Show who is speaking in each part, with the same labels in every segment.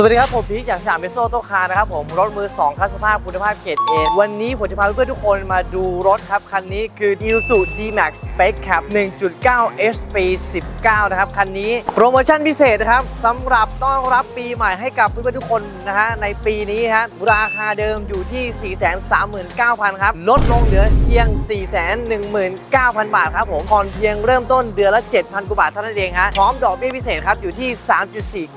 Speaker 1: สวัสดีครับ ผมพีคจากสยามเบโซโตคาร์นะครับผม รถมือ 2คันสภาพคุณภาพเกรดเอวันนี้ผมจะพาเพื่อนๆทุกคนมาดูรถครับ คันนี้คือ i s u D-Max Spec Cap 1.9 HP 19 นะครับ คันนี้โปรโมชั่นพิเศษนะครับสำหรับต้อนรับปีใหม่ให้กับเพื่อนๆทุกคนนะฮะในปีนี้ฮะราคาเดิมอยู่ที่ 439,000 ครับ ลดลงเหลือเพียง 419,000 บาทครับผมผ่อนเพียงเริ่มต้นเดือนละ 7,000กว่าบาทเท่านั้นเองฮะพร้อมดอกเบี้ยพิเศษครับอยู่ที่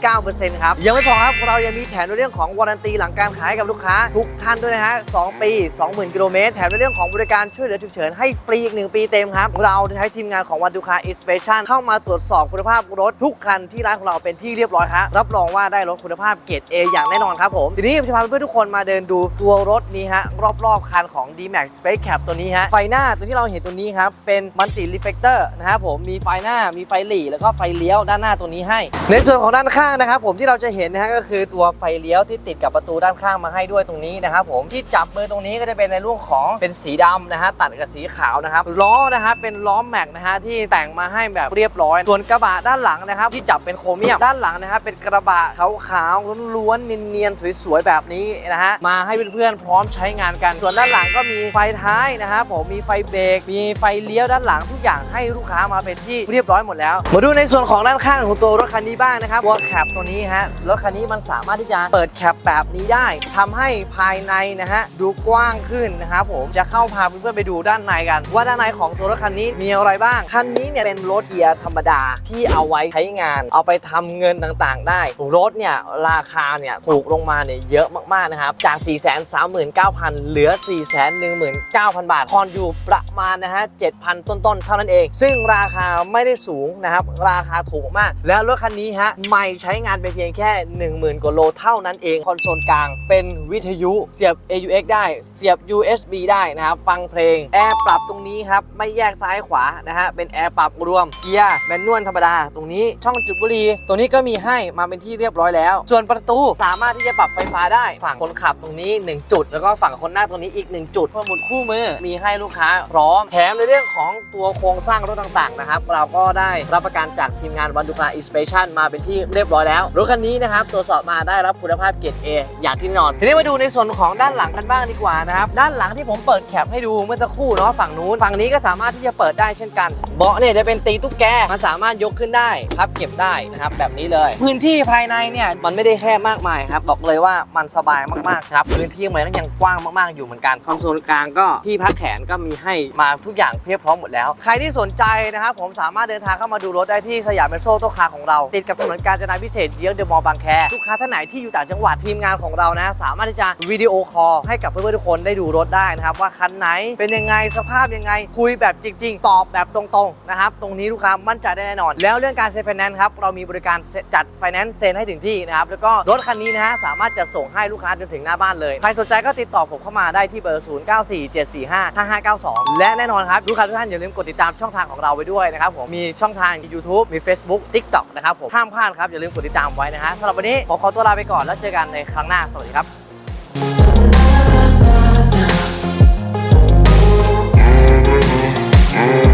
Speaker 1: 3.49%ครับยังไม่พอครับเรายังมีแถมในเรื่องของวารันตีหลังการขายกับลูกค้า ทุกท่านด้วยนะฮะ 2 ปี 20,000 กิโลเมตร แถมในเรื่องของบริการช่วยเหลือฉุกเฉินให้ฟรีอีก 1 ปีเต็มครับ เราใช้ทีมงานของวันดูคาอินสเปชันเข้ามาตรวจสอบคุณภาพรถทุกคันที่ร้านของเราเป็นที่เรียบร้อยครับ รับรองว่าได้รถคุณภาพเกรด A อย่างแน่นอนครับผม ทีนี้จะพาเพื่อนๆทุกคนมาเดินดูตัวรถนี้ฮะรอบๆคันของ D-Max Space Cap ตัวนี้ฮะ ไฟหน้าตัวที่เราเห็นตัวนี้ครับเป็นมัลติรีเฟกเตอร์นะครับผม มีไฟหน้า มีไฟหลีแล้วก็ไฟเลี้ยวด้านหน้าตัวนี้ให้ ในส่วนของด้านข้างนะครับผมที่เราจะเห็นนะฮะก็็คือตัวไฟเลี้ยวที่ติดกับประตูด้านข้างมาให้ด้วยตรงนี้นะครับผมที่จับมือตรงนี้ก็จะเป็นในรุ่นของเป็นสีดำนะฮะตัดกับสีขาวนะครับล้อนะฮะเป็นล้อแม็กนะฮะที่แต่งมาให้แบบเรียบร้อย ส่วนกระบะด้านหลังนะครับที่จับเป็นโครเมียมด้านหลังนะฮะเป็นกระบะขาวๆล้วนๆเนียนๆสวยๆแบบนี้นะฮะมาให้เพื่อนๆพร้อมใช้งานกัน ส่วนด้านหลังก็มีไฟท้ายนะครับผมมีไฟเบรกมีไฟเลี้ยวด้านหลังทุกอย่างให้ลูกค้ามาเป็นที่เรียบร้อยหมดแล้ว มาดูในส่วนของด้านข้างของตัวรถคันนี้บ้างนะครับตัวแคปตัวนี้ฮะรถคันนี้มันสามารถที่จะเปิดแคปแบบนี้ได้ทำให้ภายในนะฮะดูกว้างขึ้นนะครับผมจะเข้าพาเพื่อนๆไปดูด้านในกัน ว่าด้านในของตัวรถคันนี้มีอะไรบ้างคันนี้เนี่ยเป็นรถเกียร์ธรรมดาที่เอาไว้ใช้งาน เอาไปทำเงินต่างๆ ได้รถเนี่ยราคาเนี่ยถูกลงมาเนี่ยเยอะมากๆนะครับจาก 439,000 เหลือ 419,000 บาทผ่อนอยู่ประมาณนะฮะ7,000 ต้นๆ เท่านั้นเอง ซึ่งราคาไม่ได้สูงนะครับ ราคาถูกมาก แล้วรถคันนี้ฮะไม่ใช้งานไปเพียงแค่10,000กว่าโลเท่านั้นเองคอนโซลกลางเป็นวิทยุเสียบ AUX ได้เสียบ USB ได้นะครับ ฟังเพลงแอร์ปรับตรงนี้ครับไม่แยกซ้ายขวานะฮะเป็นแอร์ปรับรวมเกียร์แมนนวลธรรมดา ตรงนี้ช่องจุดบุหรี่ตรงนี้ก็มีให้มาเป็นที่เรียบร้อยแล้ว ส่วนประตูสามารถที่จะปรับไฟฟ้าได้ ฝั่งคนขับตรงนี้ 1 จุด แล้วก็ฝั่งคนหนั่งตรงนี้อีก 1 จุดสมุดคู่มือมีให้ลูกค้าพร้อมแถมในเรื่องของตัวโครงสร้างรถต่างๆนะครับเราก็ได้รับประกันจากทีมงานวันดูคาอินสเปชันมาเป็นที่เรียบร้อยแล้วรถคันนี้นะครับตรวจสอบมาได้รับคุณภาพเกรด A อย่างที่นอน ทีนี้มาดูในส่วนของด้านหลังกันบ้างดีกว่านะครับ ด้านหลังที่ผมเปิดแคปให้ดูเมื่อสักครู่เนาะฝั่งนู้นฝั่งนี้ก็สามารถที่จะเปิดได้เช่นกัน เบาะเนี่ยจะเป็นตีตุ๊กแกมันสามารถยกขึ้นได้พับเก็บได้นะครับแบบนี้เลย พื้นที่ภายในเนี่ยมันไม่ได้แคบมากมายครับบอกเลยว่ามันสบายมากๆครับพื้นที่มันยังกว้างมากๆอยู่เหมือนกันคอนโซลกลางก็ที่พักแขนก็มีให้มาทุกอย่างเพียบพร้อมหมดแล้ว ใครที่สนใจนะครับผมสามารถเดินทางเข้ามาดูรถได้ที่สยามเมโซโตคาของเรา ติดกับถนนกาญจนาพิเศษเยื้องเดอะมอลล์บางแคลูกค้าท่านไหนที่อยู่ต่างจังหวัดทีมงานของเรานะ สามารถที่จะวิดีโอคอลให้กับเพื่อนๆทุกคนได้ดูรถได้นะครับ ว่าคันไหนเป็นยังไงสภาพยังไง คุยแบบจริง ๆ ตอบแบบตรงๆนะครับตรงนี้ลูกค้ามั่นใจได้แน่นอน แล้วเรื่องการเซ็นไฟแนนซ์ครับเรามีบริการจัดไฟแนนซ์เซ็นให้ถึงที่นะครับแล้วก็รถคันนี้นะฮะสามารถจะส่งให้ลูกค้าจนถึงหน้าบ้านเลยใครสนใจก็ติดต่อผมเข้ามาได้ที่เบอร์ 0947455592 และแน่นอนครับลูกค้าทุกท่านอย่าลืมกดติดตามช่องทางของเราไว้ด้วยนะครับผมมีช่องทาง YouTube มี Facebook TikTok นะครับผมห้ามพลาดครับอย่าลืมกดติดตามไว้นะฮะสำหรับวันนี้ผมขอตัวลาไปก่อนแล้วเจอกันในครั้งหน้า สวัสดีครับ